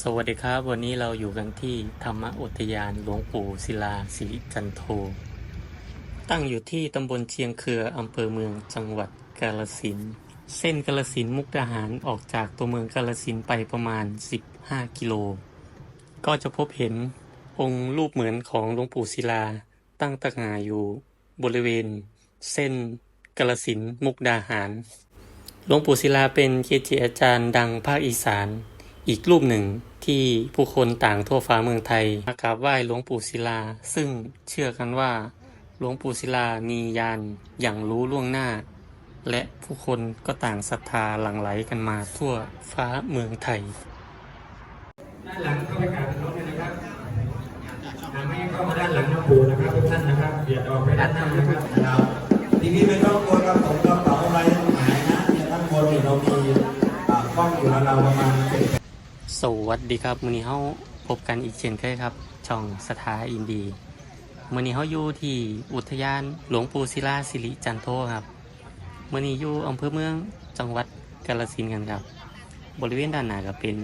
สวัสดีครับ วันนี้เราอยู่กันที่ธรรมอุทยานหลวงปู่ศิลาสิริจันโท ตั้งอยู่ที่ตำบลเชียงเคืออำเภอเมืองจังหวัดกาลสินเส้นกาลสินมุกดาหารออกจากตัวเมืองกาลสินไปประมาณ 15 กิโล ก็จะพบเห็นองค์รูปเหมือนของหลวงปู่ศิลาตั้งตระหงาอยู่บริเวณ เส้นกาลสินมุกดาหารหลวงปู่ศิลาเป็นเกจิอาจารย์ดังภาคอีสาน อีกรูปหนึ่งที่ผู้คนต่างทั่วฟ้าเมืองไทยมากราบไหว้หลวงปู่ศิลา ซึ่งเชื่อกันว่า หลวงปู่ศิลามียานอย่างรู้ล่วงหน้า และผู้คนก็ต่างศรัทธาหลั่งไหลกันมาทั่วฟ้าเมืองไทยด้านหลังเข้าไปกราบน้องเลยนะครับอ่าไม่ให้เข้ามาด้านหลังหลวงปู่นะครับทุกท่านนะครับเบียดออกไปด้านหน้านะครับนะครับทีนี้ไม่ต้องกลัวกระ สวัสดีครับมื้อนี้เฮาพบกันอีกเช่นเคยครับ ช่องสถาอินดีมื้อนี้เฮาอยู่ที่อุทยานหลวงปู่ศิลาสิริจันโทครับมื้อนี้อยู่อำเภอเมืองจังหวัดกาฬสินธุ์กันครับ บริเวณด้านหน้าก็เป็น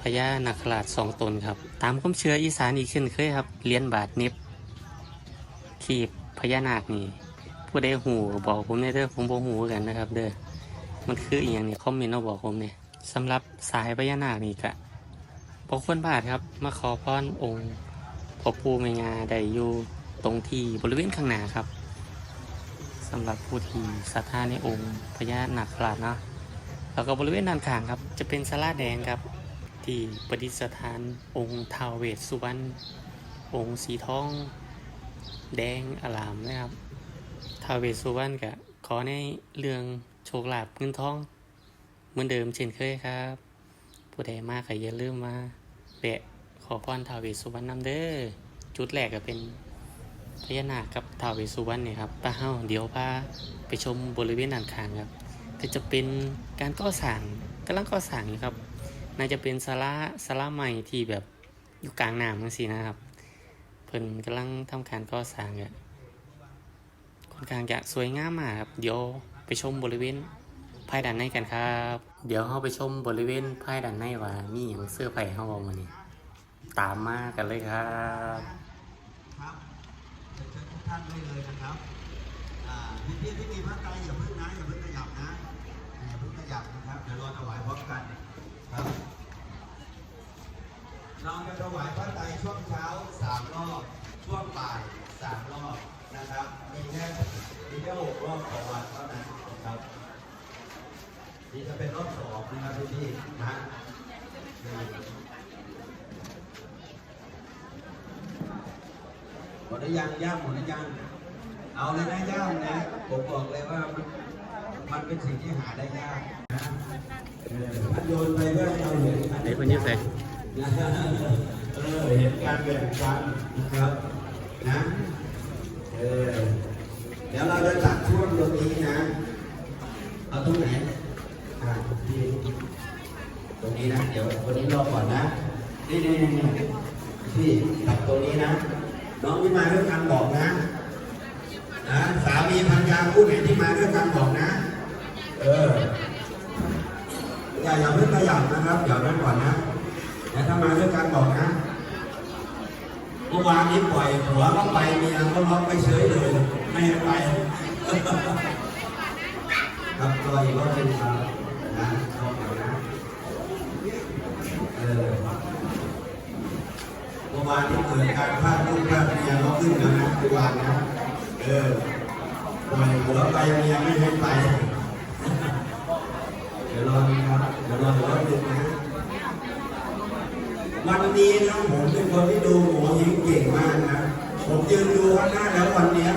พญานาคราชสองตนครับ ตามความเชื่ออีสานอีกเช่นเคยครับเหรียญบาทน็บขีบพญานาคนี่ผู้ใดหูบอกผมในอยเด้อผมบ่หูกันนะครับ เด้อมันคืออีหยังนี่คอมเมนต์มาบอกผมเนี่ย สำหรับสายพญานาคนี่กะบางคนบาทครับมาขอพรองค์พ่อปู่แม่ยาได้อยู่ตรงที่บริเวณข้างหน้าครับสำหรับผู้ที่ศรัทธาในองค์พญานาคราชเนาะแล้วก็บริเวณด้านข้างครับ จะเป็นศาลาแดงครับ ที่ประดิษฐานองค์ท้าวเวสสุวรรณองค์สีทอง แดงอลามนะครับท้าวเวสสุวรรณกะขอในเรื่องโชคลาภเงินทอง เหมือนเดิมเช่นเคยครับ ผู้ใดมากก็อย่าลืมมาแวะขอพรท้าวเวสสุวรรณนำเด้อจุดแรกก็เป็นพญานาคกับท้าวเวสสุวรรณเนี่ยครับป้าเฮาเดี๋ยวพาไปชมบริเวณด้านข้างครับก็จะเป็นการก่อสร้างกำลังก่อสร้างอยู่ครับ น่าจะเป็นศาลาศาลาใหม่ที่แบบอยู่กลางน้ำจังซี่นะครับ เพิ่นกำลังทำการก่อสร้างอะค่อนข้างจะสวยงามมากครับ เดี๋ยวไปชมบริเวณ ภายด้านในกันครับ เดี๋ยวเราไปชมบริเวณภายด้านในว่ามีอย่างเสื้อไผ่เข้าบอมานี่ตามมากันเลยครับครับเชิญทุกท่านได้เลยนะครับอ่าพี่พี่ที่มีพระไตรอย่าเพิ่งนะอย่าเพิ่งขยับนะอย่าเพิ่งขยับนะครับเดี๋ยวรอถวายพร้อมกันครับเราจะถวายพระไตรช่วงเช้าสามรอบช่วงบ่ายสามรอบนะครับมีแค่มีแค่หกรอบต่อวันเท่านั้นนะครับ นี่จะเป็นรอบสองนะครับพี่พี่ๆนะนี่หมดหรือยังย่างหมดหรือยังเอาเลยนะย่างนะผมบอกเลยว่ามันมันเป็นสิ่งที่หาได้ยากนะเออมันโยนไปเพื่อให้เราเห็นเดี๋ยวคนนี้ใส่เออเห็นการแบ่งปันนะครับนะเออเดี๋ยวเราจะตัดช่วงตรงนี้นะ เอาตรงไหนอ่าที่ตรง นี้นะ เดี๋ยวคนนี้รอก่อนนะ นี่นี่นี่พี่ตัดตรงนี้นะ น้องที่มาด้วยกันบอกนะนะสามีพันยาคู่ไหนที่มาด้วยกันบอกนะ เออ อย่าอย่าเพิ่งขยับนะครับ เดี๋ยวนั้นก่อนนะแต่ถ้ามาด้วยกันบอกนะเมื่อวานนี้ปล่อยผัวก็ไปเมียก็ล็อกไปเฉยเลยไม่ให้ไป ครับรออีกรอบหนึงครับนะ เออเมื่อวานที่เกิดการพลาดลูกพลาดเมียก็ขึ้นแล้วนะเมื่อวานนะเออปล่อยผัวไปเมียไม่ให้ไป เดี๋ยวรอดูครับเดี๋ยวรออีกรอบหนึงนะวันนี้นะผมเป็นคนที่ดูโหเฮงเก่งมากนะ ผมยืนดูข้างหน้าแล้ววันเนี้ย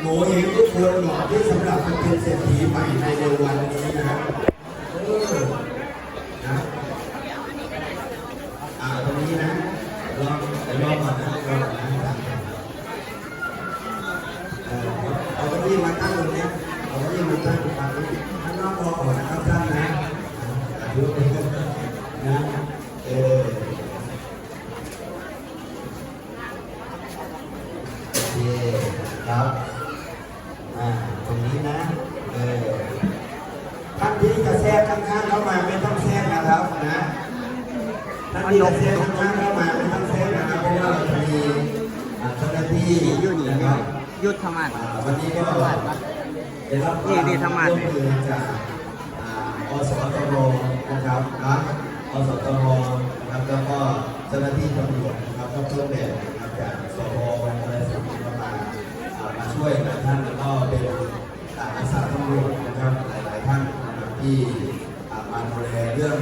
โหเฮงทุกคนเหมาะที่สำหรับเป็นเศรษฐีใหม่ในเร็ววันนี้นะครับเออนะอ่าตรงนี้นะลองเดี๋ยวรอก่อนนะรอก่อนนะเออเอาเก้าอี้มาตั้งตรงเนี้ยเอาเก้าอี้มาตั้งตรงนี้ข้างนอกรอก่อนนะครับท่านนะอ่าดูนะเออ โอเคครับ อ่า ตรงนี้นะ เออ ท่านที่จะแทรกข้างๆเข้ามาไม่ต้องแทรกนะครับนะ ท่านที่จะเซฟทุกท่านเข้ามาไม่ต้องเซฟนะครับเพราะว่าเราจะมีอ่าเจ้าหน้าที่นะครับยุทธมาศอ่าวันนี้ก็ได้รับควานี่มนี่ธรรมะร่วมมือจากอ่าอสตรนะครับนะอสตรนะครับแล้วก็เจ้าหน้าที่ตำรวจนะครับก็เพิ่มแบบนะครับจากสพอะไรสักประมาณ อ่ามาช่วยกับท่านแล้วก็เป็นอ่าอาสาตำรวจนะครับหลายๆท่านนะครับที่อ่ามาดูแลเรื่อง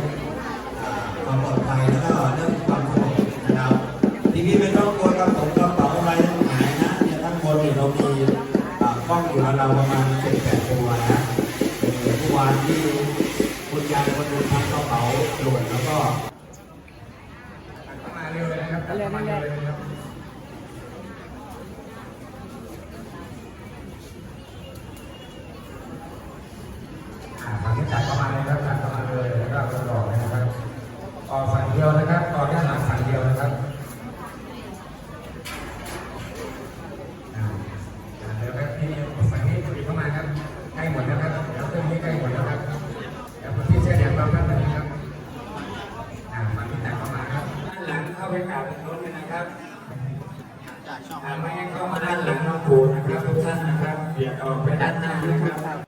อ่าความปลอดภัยแล้วก็เรื่องความสงบนะครับทีนี้ไม่ต้องกลัวกระเป๋ากระเป๋าอะไรทั้งหลายนะเนี่ยทั้งบนเนี่ยเรามีอ่ากล้องอยู่กับเราประมาณเจ็ดแปดตัวนะเออเมื่อวานที่คุณยายคนหนึงทำกระเป๋าหล่นแล้วก็เข้ามาเร็วเลยนะครับเข้ามาเร็วเลยนะครับ เลยแล้วก็กระบอกนะครับออกฝั่งเดียวนะครับออกด้านหลังฝั่งเดียวนะครับอ่าอ่าเดี๋ยวครับนี่ฝั่งนี้คุณอีกเข้ามาครับใกล้หมดแล้วครับเดี๋ยวเรื่องนี้ใกล้หมดแล้วครับเดี๋ยวพี่เสื้อแดงรอแป๊บนึงนะครับอ่าฝั่งนี้จัดเข้ามาครับด้านหลังเข้าไปกราบรถเลยนะครับอ่ไม่ให้เข้ามาด้านหลังน้องปูนะครับทุกท่านนะครับเบียดออกไปด้านหน้านะครับ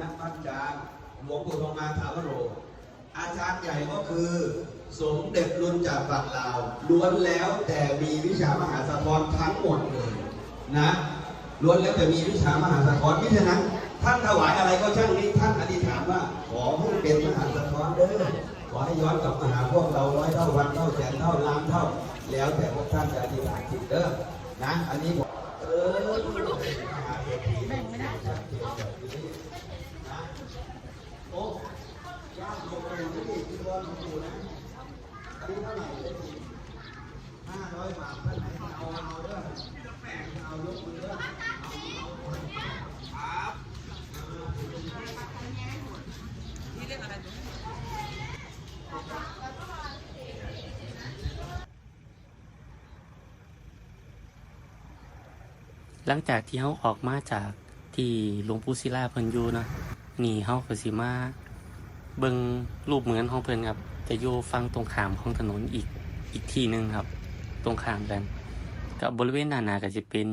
นักพัฒจางหลวงปู่ทองมาถาวโร อาจารย์ใหญ่ก็คือ สมเด็จรุนจากฝั่งลาวล้วนแล้วแต่มีวิชามหาสะท้อนทั้งหมดเลยนะล้วนแล้วแต่มีวิชามหาสะท้อนเพราะฉะนั้นท่านถวายอะไรก็ช่างนี้ท่านอธิษฐานว่า ขอให้เป็นมหาสะท้อนเด้อขอให้ย้อนกลับมาหาพวกเราร้อยเท่าวันเท่าแสนเท่าล้านเท่า แล้วแต่พวกท่านจะอธิษฐานจิตเด้อนะ อันนี้ผมเออมหาเศรษฐีแบ่งไม่ได้ โอ้ย่างลงไปนี่ที่ร้อนของกูนะอันนี้เท่าไหร่เลยห้าร้อยบาทท่านไหนเอาเอาเด้อเอายกมือเด้อครับ หลังจากที่เขาออกมาจากที่หลวงปู่ศิลาเพิ่นอยู่เนาะนี่เขาก็สิมาเบิ่งรูปเหมือนของเพิ่นครับจะอยู่ฝั่งตรงขามของถนนอีกอีกที่หนึ่งครับ ตรงขามกันกับบริเวณด้านหนาก็จะเป็น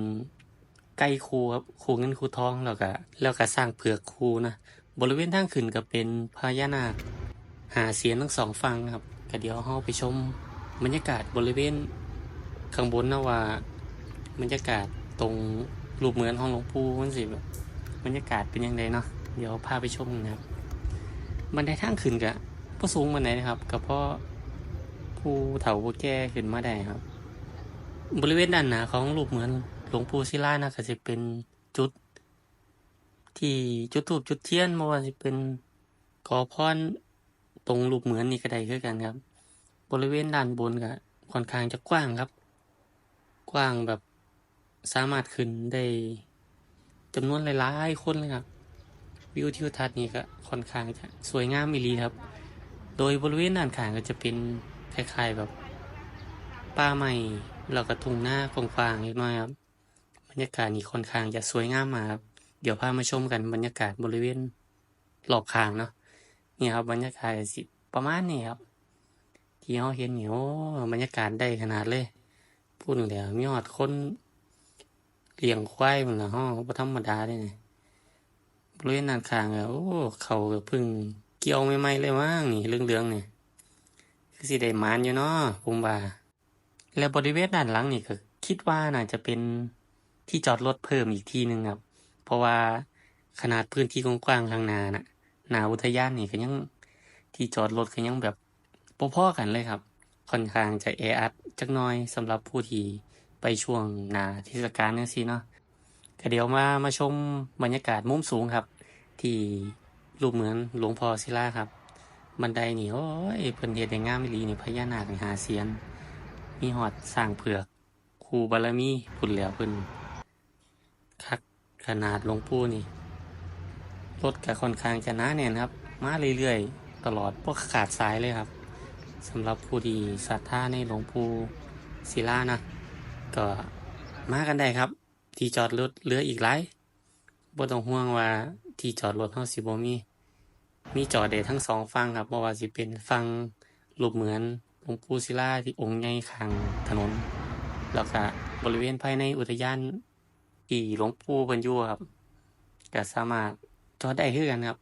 ไก่คูครับคูเงินคูทองแล้วก็แล้วก็สร้างเผือกคูนะบริเวณทางขึ้นก็เป็นพญานาคหาเสียนทั้งสองฝั่งครับก็เดี๋ยวเราไปชมบรรยากาศบริเวณข้างบนนะว่าบรรยากาศ ตรงรูปเหมือนของหลวงปู่มันสิแบบบรรยากาศเป็นยังไงเนาะเดี๋ยวพาไปชมนะครับบันไดทางขึ้นกะก็สูงบันไดนะครับก็เพราะผู้เฒ่าผู้แก่ขึ้นมาได้ครับ บริเวณด้านหน้าของรูปเหมือนหลวงปู่ศิลานะก็จะเป็นจุด ที่จุดทูบจุดเทียนมาว่าจะเป็นขอพรตรงรูปเหมือนนี่ก็ได้คือกันครับ บริเวณด้านบนก็ค่อนข้างจะกว้างครับ กว้างแบบ สามารถขึ้นได้จำนวนหลายๆคนเลยครับ วิวทิวทัศน์นี่ก็ค่อนข้างจะสวยงามอีหลีครับ โดยบริเวณด้านข้างก็จะเป็นคล้ายๆแบบป่าไม้แล้วก็ทุ่งหน้ากว้างๆเล็กน้อยครับบรรยากาศนี่ค่อนข้างจะสวยงามมากครับเดี๋ยวพามาชมกันบรรยากาศบริเวณรอบข้างเนาะนี่ครับบรรยากาศสิประมาณนี้ครับ ที่เราเห็นนี่โอ้บรรยากาศได้ขนาดเลย พูดถึงแล้วมีหอดคน เลี้ยงควายมันละห้องบ่ธรรมดาเลยนี่บริเวณด้านข้างอะโอ้ เขาก็พึ่งเกี่ยวใหม่ๆเลยมั้งนี่เรื่องๆนี่คือสิได้มานอยู่เนาะผมว่าแล้วบริเวณด้านหลังนี่ก็คิดว่าน่าจะเป็นที่จอดรถเพิ่มอีกทีหนึ่งครับ เพราะว่าขนาดพื้นที่กว้างๆข้างนาน่ะหนาอุทยานนี่ก็ยังที่จอดรถก็ยังแบบพอๆกันเลยครับ ค่อนข้างจะแออัดจักน้อยสำหรับผู้ที่ ไปช่วงหนาเทศกาลนั่นสิเนาะก็เดี๋ยวมามาชมบรรยากาศมุมสูงครับ ที่รูปเหมือนหลวงพ่อศิลาครับ บันไดนี่โอ้ยเพิ่นเฮ็ดได้งามอีหลีนี่พญานาคนี่หาเสียน มีหอดสร้างเผือกครูบารมีพุ่นแล้วเพิ่นคักขนาดหลวงปู่นี่รถก็ค่อนข้างจะหนาแน่นครับ มาเรื่อยๆ ตลอดบ่ขาดสายเลยครับสำหรับผู้ที่ศรัทธาในหลวงปู่ศิลานะ ก็มากันได้ครับ ที่จอดรถเหลืออีกหลายบ่ต้องห่วงว่าที่จอดรถเฮาสิบ่มี มีจอดได้ทั้งสองฝั่งครับบ่ว่าสิเป็นฝั่งรูปเหมือนหลวงปู่ศิลาที่องค์ใหญ่ข้างถนน แล้วก็บริเวณภายในอุทยานที่หลวงปู่เพิ่นอยู่ครับก็สามารถจอดได้คือกันครับ